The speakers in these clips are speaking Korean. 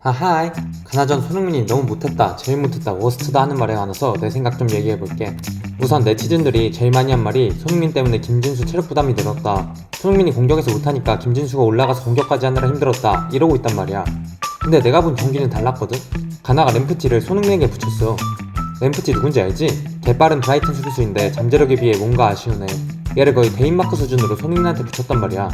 하하이. 그나전 손흥민이 너무 못했다 제일 못했다 워스트다 하는 말에 관해서 내 생각 좀 얘기해볼게. 우선 네티즌들이 제일 많이 한 말이 손흥민 때문에 김진수 체력 부담이 늘었다. 손흥민이 공격에서 못하니까 김진수가 올라가서 공격까지 하느라 힘들었다 이러고 있단 말이야. 근데 내가 본 경기는 달랐거든. 가나가 램프티를 손흥민에게 붙였어. 램프티 누군지 알지? 개빠른 브라이튼 수비수인데 잠재력에 비해 뭔가 아쉬우네. 얘를 거의 대인마크 수준으로 손흥민한테 붙였단 말이야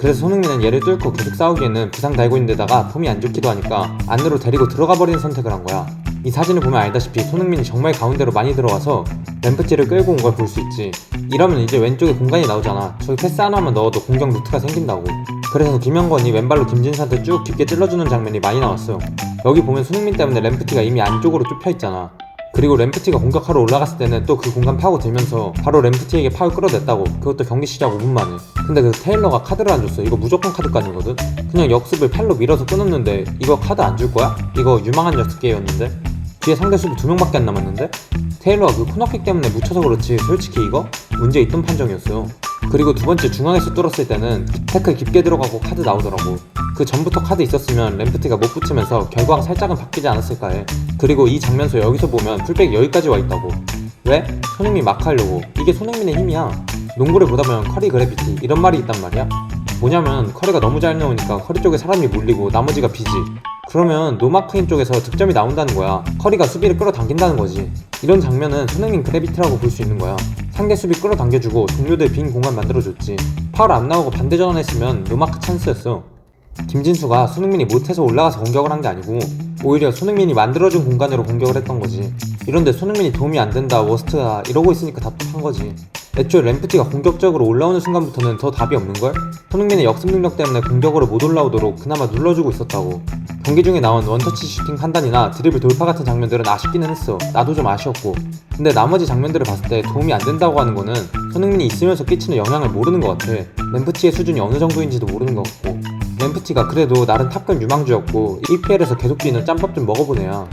그래서 손흥민은 얘를 뚫고 계속 싸우기에는 부상 달고 있는 데다가 폼이 안 좋기도 하니까 안으로 데리고 들어가 버리는 선택을 한 거야. 이 사진을 보면 알다시피 손흥민이 정말 가운데로 많이 들어와서 램프티를 끌고 온 걸 볼 수 있지. 이러면 이제 왼쪽에 공간이 나오잖아. 저기 패스 하나만 넣어도 공격 루트가 생긴다고. 그래서 김영건이 왼발로 김진수한테 쭉 깊게 찔러주는 장면이 많이 나왔어. 여기 보면 손흥민 때문에 램프티가 이미 안쪽으로 좁혀 있잖아. 그리고 램프티가 공격하러 올라갔을 때는 또 그 공간 파고 들면서 바로 램프티에게 파울 끌어냈다고 그것도 경기 시작 5분 만에. 근데 그 테일러가 카드를 안 줬어. 이거 무조건 카드까지거든. 그냥 역습을 팔로 밀어서 끊었는데 이거 카드 안 줄 거야? 이거 유망한 역습계였는데? 뒤에 상대 수비 두 명밖에 안 남았는데? 테일러가 그 코너킥 때문에 묻혀서 그렇지. 솔직히 이거 문제 있던 판정이었어요 그리고 두 번째 중앙에서 뚫었을 때는 태클 깊게 들어가고 카드 나오더라고. 그 전부터 카드 있었으면 램프티가 못 붙으면서 결과가 살짝은 바뀌지 않았을까 해. 그리고 이 장면서 여기서 보면 풀백 여기까지 와 있다고. 왜? 손흥민 막 하려고. 이게 손흥민의 힘이야. 농구를 보다 보면 커리 그래비티 이런 말이 있단 말이야. 뭐냐면 커리가 너무 잘 나오니까 커리 쪽에 사람이 몰리고 나머지가 비지. 그러면 노마크인 쪽에서 득점이 나온다는 거야. 커리가 수비를 끌어당긴다는 거지. 이런 장면은 손흥민 그래비티라고 볼 수 있는 거야 상대 수비 끌어당겨주고 동료들 빈 공간 만들어줬지. 파울 안 나오고 반대 전환했으면 노마크 찬스였어. 김진수가 손흥민이 못해서 올라가서 공격을 한 게 아니고 오히려 손흥민이 만들어준 공간으로 공격을 했던 거지. 이런데 손흥민이 도움이 안 된다 워스트다 이러고 있으니까 답답한 거지 애초에 램프티가 공격적으로 올라오는 순간부터는 더 답이 없는걸? 손흥민의 역습 능력 때문에 공격으로 못 올라오도록 그나마 눌러주고 있었다고. 경기 중에 나온 원터치 슈팅 판단이나 드리블 돌파 같은 장면들은 아쉽기는 했어. 나도 좀 아쉬웠고. 근데 나머지 장면들을 봤을 때 도움이 안 된다고 하는 거는 손흥민이 있으면서 끼치는 영향을 모르는 것 같아. 램프티의 수준이 어느 정도인지도 모르는 것 같고. 램프티가 그래도 나름 탑급 유망주였고 EPL에서 계속 뛰는 짬밥 좀 먹어본 애야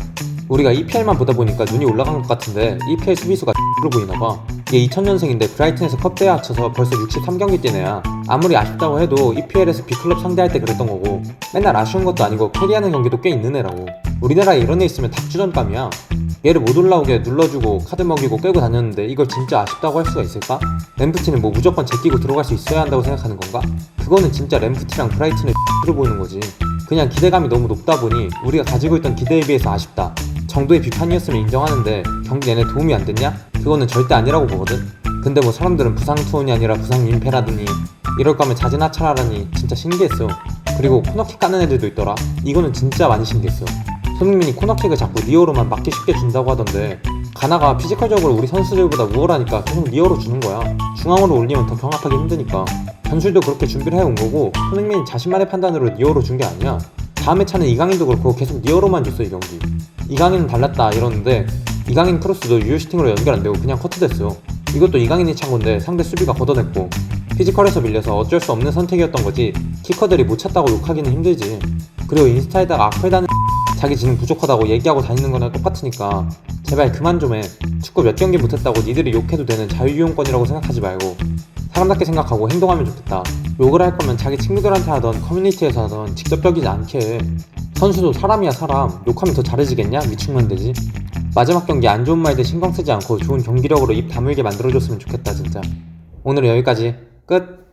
우리가 EPL만 보다 보니까 눈이 올라간 것 같은데 EPL 수비수가 X로 보이나봐 얘 2000년생인데 브라이튼에서 컵대회 합쳐서 벌써 63경기 뛴 애야 아무리 아쉽다고 해도 EPL에서 B클럽 상대할 때 그랬던 거고 맨날 아쉬운 것도 아니고 캐리하는 경기도 꽤 있는 애라고 우리나라에 이런 애 있으면 닭주전감이야 얘를 못 올라오게 눌러주고 카드 먹이고 끌고 다녔는데 이걸 진짜 아쉽다고 할 수가 있을까? 램프티는 뭐 무조건 제끼고 들어갈 수 있어야 한다고 생각하는 건가? 그거는 진짜 램프티랑 브라이튼의 X로 보이는 거지 그냥 기대감이 너무 높다 보니 우리가 가지고 있던 기대에 비해서 아쉽다 정도의 비판이었으면 인정하는데 경기 내내 도움이 안 됐냐? 그거는 절대 아니라고 보거든. 근데 뭐 사람들은 부상 투혼이 아니라 부상 민폐라더니 이럴 거면 자진하차라니 진짜 신기했어. 그리고 코너킥 까는 애들도 있더라. 이거는 진짜 많이 신기했어. 손흥민이 코너킥을 자꾸 리어로만 맞기 쉽게 준다고 하던데 가나가 피지컬적으로 우리 선수들보다 우월하니까 계속 리어로 주는 거야. 중앙으로 올리면 더 경합하기 힘드니까. 전술도 그렇게 준비를 해온 거고 손흥민이 자신만의 판단으로 리어로 준 게 아니야. 다음에 차는 이강인도 그렇고 계속 리어로만 줬어 이 경기. 이강인은 달랐다 이러는데 이강인 크로스도 유효 슈팅으로 연결 안 되고 그냥 커트됐어. 이것도 이강인이 찬 건데 상대 수비가 걷어냈고 피지컬에서 밀려서 어쩔 수 없는 선택이었던 거지 키커들이 못 찼다고 욕하기는 힘들지. 그리고 인스타에다가 악플다는 자기 지능 부족하다고 얘기하고 다니는 거나 똑같으니까 제발 그만 좀 해. 축구 몇 경기 못했다고 니들이 욕해도 되는 자유이용권이라고 생각하지 말고 사람답게 생각하고 행동하면 좋겠다. 욕을 할 거면 자기 친구들한테 하던 커뮤니티에서 하던 직접적이지 않게 해. 선수도 사람이야 사람. 욕하면 더 잘해지겠냐? 미충만 되지. 마지막 경기 안 좋은 말들 신경 쓰지 않고 좋은 경기력으로 입 다물게 만들어줬으면 좋겠다 진짜. 오늘은 여기까지. 끝.